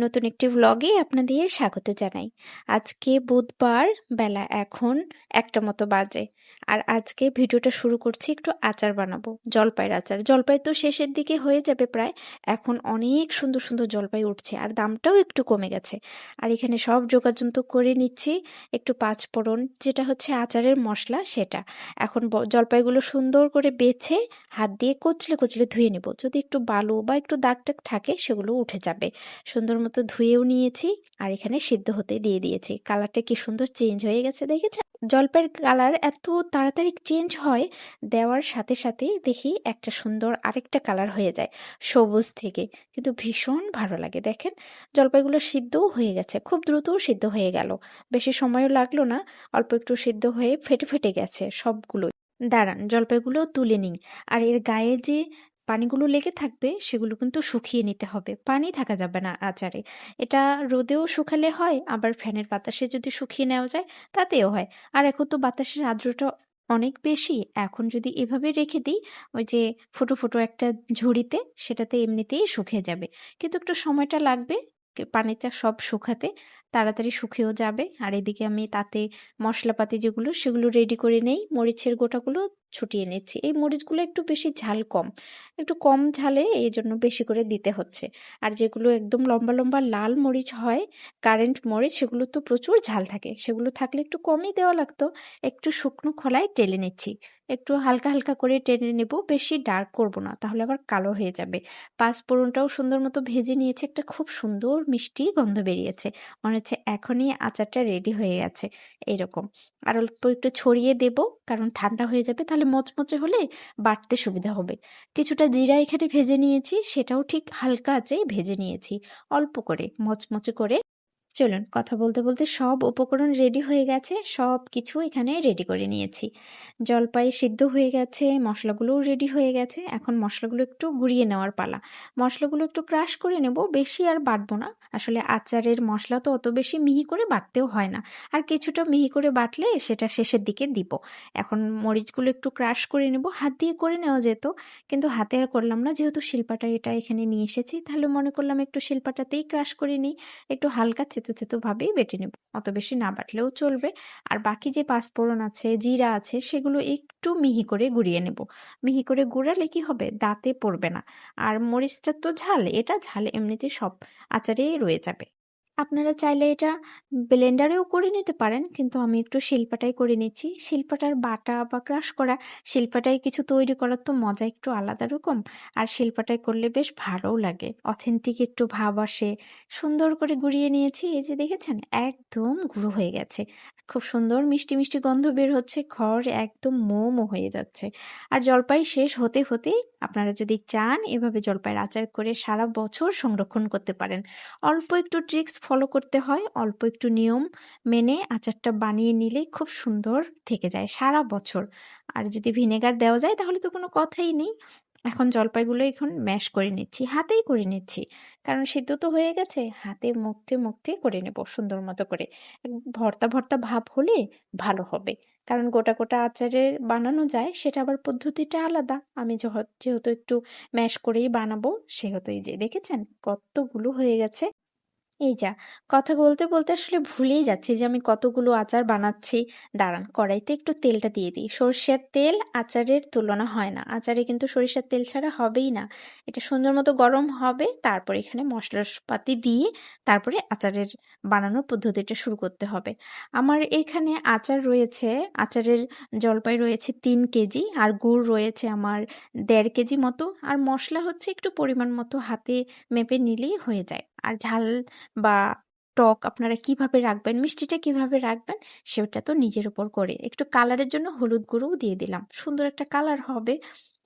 নতুন একটি ভ্লগে আপনাদের স্বাগত জানাই। আজকে বুধবার বেলা এখন একটা মতো বাজে। আর আজকে ভিডিওটা শুরু করছি একটু আচার বানাবো, জলপাইয়ের আচার। জলপাই তো শেষের দিকে হয়ে যাবে প্রায়। এখন অনেক সুন্দর সুন্দর জলপাই উঠছে আর দামটাও একটু কমে গেছে। আর এখানে সব যোগাযোগ করে নিচ্ছি, একটু পাঁচফোড়ন যেটা হচ্ছে আচারের মশলা সেটা। এখন জলপাইগুলো সুন্দর করে বেছে হাত দিয়ে কচলে কচলে ধুয়ে নেব। যদি একটু বালু বা একটু দাগ টাগ থাকে, সেগুলো উঠে যাবে। সুন্দর মতো ধুয়েও নিয়েছি আর এখানে সিদ্ধ হতে দিয়ে দিয়েছি। কালারটা কি সুন্দর চেঞ্জ হয়ে গেছে দেখেছেন? জলপাইয়ের কালার এত তাড়াতাড়ি চেঞ্জ হয়, দেওয়ার সাথে সাথে দেখি একটা সুন্দর আরেকটা কালার হয়ে যায় সবুজ থেকে। কিন্তু ভীষণ ভালো লাগে দেখেন জলপাইগুলো সিদ্ধও হয়ে গেছে, খুব দ্রুতও সিদ্ধ হয়ে গেল। বেশি সময়ও লাগল না, অল্প একটু সিদ্ধ হয়ে ফেটে ফেটে গেছে সবগুলোই। দাঁড়ান জলপাইগুলো তুলে নিই। আর এর গায়ে যে পানিগুলো লেগে থাকবে, সেগুলো কিন্তু শুকিয়ে নিতে হবে। পানি থাকা যাবে না আচারে। এটা রোদেও শুকালে হয়, আবার ফ্যানের বাতাসে যদি শুকিয়ে নেওয়া যায়, তাতেও হয়। আর এখন তো বাতাসের আর্দ্রতা অনেক বেশি, এখন যদি এভাবে রেখে দিই, ওই যে ফুটো ফুটো একটা ঝুড়িতে, সেটাতে এমনিতেই শুকিয়ে যাবে। কিন্তু একটু সময়টা লাগবে পানিটা সব শুকাতে, তাড়াতাড়ি শুকিয়েও যাবে। আর এদিকে আমি তাতে মশলাপাতি যেগুলো, সেগুলো রেডি করে নেই। মরিচের গোটাগুলো ছুটিয়ে নিচ্ছি। এই মরিচগুলো একটু বেশি ঝাল কম। একটু কম ঝালে এই জন্য বেশি করে দিতে হচ্ছে। আর যেগুলো একদম লম্বা লম্বা লাল মরিচ হয়, কারেন্ট মরিচ, সেগুলো তো প্রচুর ঝাল থাকে। সেগুলো থাকলে একটু কমই দেওয়া লাগতো। একটু শুকনো খোলায় টেলে নিচ্ছি। একটু হালকা হালকা করে টেনে নেব, বেশি ডার্ক করব না, তাহলে আবার কালো হয়ে যাবে। পাঁচ পাঁচফোড়নটাও সুন্দর মতো ভেজে নিয়েছে, একটা খুব সুন্দর মিষ্টি গন্ধ বেরিয়েছে। মনে হচ্ছে এখনই আচারটা রেডি হয়ে গেছে। এরকম। আর অল্প একটু ছড়িয়ে দেব, কারণ ঠান্ডা হয়ে যাবে, তাহলে মচমচে হলে বাটতে সুবিধা হবে। কিছুটা জিরা এখানে ভেজে নিয়েছি, সেটাও ঠিক হালকা আছে ভেজে নিয়েছি। অল্প করে, মচমচে করে চলুন, কথা বলতে বলতে সব উপকরণ রেডি হয়ে গেছে, সব কিছু এখানে রেডি করে নিয়েছি। জলপাই সিদ্ধ হয়ে গেছে, মশলাগুলোও রেডি হয়ে গেছে। এখন মশলাগুলো একটু গুঁড়িয়ে নেওয়ার পালা। মশলাগুলো একটু ক্রাশ করে নেব, বেশি আর বাটবো না। আসলে আচারের মশলা তো অত বেশি মিহি করে বাটতেও হয় না। আর কিছুটা মিহি করে বাটলে সেটা শেষের দিকে দিব। এখন মরিচগুলো একটু ক্রাশ করে নেব, হাত দিয়ে করে নেওয়া যেত, কিন্তু হাতে আর করলাম না। যেহেতু শিল্পাটা এটা এখানে নিয়ে এসেছি, তাহলে মনে করলাম একটু শিল্পাটাতেই ক্রাশ করে নিই। একটু হালকা থেতো থেতো বেটে নেব। অত বেশি না বাটলেও চলবে। আর বাকি যে পাঁচফোড়ন আছে, জিরা আছে, সেগুলো একটু মিহি করে গুঁড়িয়ে নেব। মিহি করে গুঁড়ালে কি হবে? দাঁতে পড়বে না। আর মরিচটা তো ঝাল, এটা ঝাল এমনিতে সব আচারেই রয়ে যাবে। আপনারা চাইলে এটা ব্লেন্ডারেও করে নিতে পারেন, কিন্তু আমি একটু শিল্পাটাই করে নিচ্ছি। শিল্পাটার বাটা বা ক্রাশ করা শিল্পাটাই কিছু তৈরি করার তো মজা একটু আলাদা রকম, আর শিল্পাটাই করলে বেশ ভালোও লাগে। অথেন্টিক একটু ভাব আসে। সুন্দর করে গুঁড়িয়ে নিয়েছি, এই যে দেখেছেন? একদম গুঁড়ো হয়ে গেছে। খুব সুন্দর মিষ্টি মিষ্টি গন্ধ বের হচ্ছে ঘর একদম মোমো হয়ে যাচ্ছে। আর জলপাই শেষ হতে হতে আপনারা যদি চান, এভাবে জলপাইয়ের আচার করে সারা বছর সংরক্ষণ করতে পারেন। অল্প একটু ট্রিক্স ফলো করতে হয়। অল্প একটু নিয়ম মেনে আচারটা বানিয়ে নিলেই খুব সুন্দর থেকে যায় সারা বছর। আর যদি ভিনেগার দেওয়া যায় তাহলে তো কোনো কথাই নেই। এখন জলপাইগুলো এখন ম্যাশ করে নিচ্ছি, হাতেই করে নিচ্ছি। কারণ সিদ্ধ তো হয়ে গেছে, হাতে মুখতে মুখতে করে নেব সুন্দর মতো করে। ভর্তা ভর্তা ভাব হলে ভালো হবে। কারণ গোটা গোটা আচারে বানানো যায়, সেটা আবার পদ্ধতিটা আলাদা। আমি যেহেতু একটু ম্যাশ করেই বানাবো, সেহেতু এই যে দেখেছেন কতগুলো হয়ে গেছে। এই যা, কথা বলতে বলতে আসলে ভুলেই যাচ্ছি যে আমি কতগুলো আচার বানাচ্ছি। দাঁড়ান, কড়াইতে একটু তেলটা দিয়ে দিই। সরষের তেল আচারের তুলনা হয় না। আচারে কিন্তু সরিষার তেল ছাড়া হবেই না। এটা সুন্দর মতো গরম হবে, তারপর এখানে মশলাপাতি দিয়ে তারপরে আচারের বানানোর পদ্ধতিটা শুরু করতে হবে। আমার এখানে আচার রয়েছে, আচারের জলপাই রয়েছে তিন কেজি, আর গুড় রয়েছে আমার দেড় কেজি মতো। আর মশলা হচ্ছে একটু পরিমাণ মতো হাতে মেপে নিলেই হয়ে যায়। আর ঝাল বা টক আপনারা কীভাবে রাখবেন, মিষ্টিটা কীভাবে রাখবেন, সেটা তো নিজের উপর করে। একটু কালারের জন্য হলুদ গুঁড়োও দিয়ে দিলাম। সুন্দর একটা কালার হবে।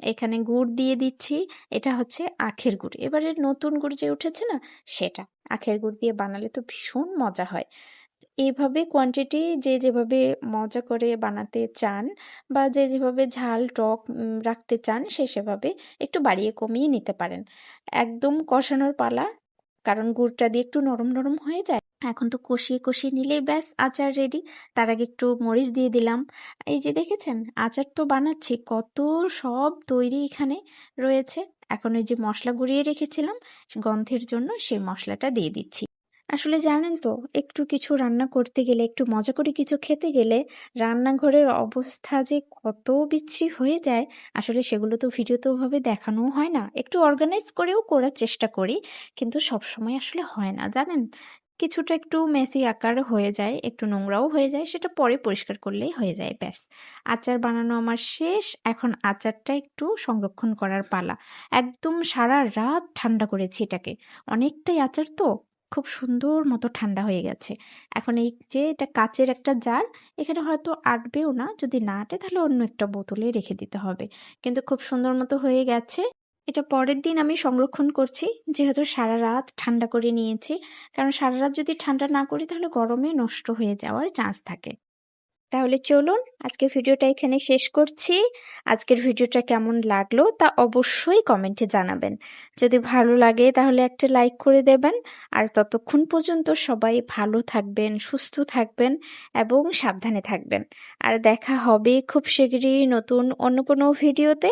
এখানে গুড় দিয়ে দিচ্ছি। এটা হচ্ছে আখের গুড়। এবারে নতুন গুড় যে উঠেছে না, সেটা। আখের গুড় দিয়ে বানালে তো ভীষণ মজা হয়। এইভাবে কোয়ান্টিটি যে যেভাবে মজা করে বানাতে চান বা যে যেভাবে ঝাল, টক রাখতে চান, সে সেভাবে একটু বাড়িয়ে কমিয়ে নিতে পারেন। একদম কষানোর পালা। কারণ গুড়টা দিয়ে একটু নরম নরম হয়ে যায়। এখন তো কষিয়ে কষিয়ে নিলেই ব্যাস, আচার রেডি তার আগে একটু মরিচ দিয়ে দিলাম। এই যে দেখেছেন, আচার তো বানাচ্ছি, কত সব তৈরি এখানে রয়েছে। এখন ওই যে মশলা গুঁড়িয়ে রেখেছিলাম, গন্ধের জন্য সেই মশলাটা দিয়ে দিচ্ছি। আসলে জানেন তো, একটু কিছু রান্না করতে গেলে, একটু মজা করে কিছু খেতে গেলে রান্নাঘরের অবস্থা যে কত বিচ্ছি হয়ে যায়, আসলে সেগুলো তো ভিডিওতে ওভাবে দেখানোও হয় না। একটু অর্গানাইজ করেও করার চেষ্টা করি, কিন্তু সবসময় আসলে হয় না, জানেন? কিছুটা একটু মেসি আকার হয়ে যায়, একটু নোংরাও হয়ে যায়, সেটা পরে পরিষ্কার করলেই হয়ে যায়, ব্যাস। আচার বানানো আমার শেষ, এখন আচারটা একটু সংরক্ষণ করার পালা। একদম সারা রাত ঠান্ডা করেছি এটাকে। অনেকটাই আচার তো খুব সুন্দর মতো ঠান্ডা হয়ে গেছে। এখন এই যে এটা কাচের একটা জার, এখানে হয়তো আটবেও না, যদি না আটে তাহলে অন্য একটা বোতলে রেখে দিতে হবে। কিন্তু খুব সুন্দর মতো হয়ে গেছে। এটা পরের দিন আমি সংরক্ষণ করছি, যেহেতু সারা রাত ঠান্ডা করে নিয়েছি। কারণ সারা রাত যদি ঠান্ডা না করি তাহলে গরমে নষ্ট হয়ে যাওয়ার চান্স থাকে। তাহলে চলুন আজকের ভিডিওটা এখানে শেষ করছি। আজকের ভিডিওটা কেমন লাগল তা অবশ্যই কমেন্টে জানাবেন। যদি ভালো লাগে তাহলে একটা লাইক করে দেবেন। আর ততক্ষণ পর্যন্ত সবাই ভালো থাকবেন, সুস্থ থাকবেন এবং সাবধানে থাকবেন। আর দেখা হবে খুব শীঘ্রই নতুন অন্য কোনো ভিডিওতে।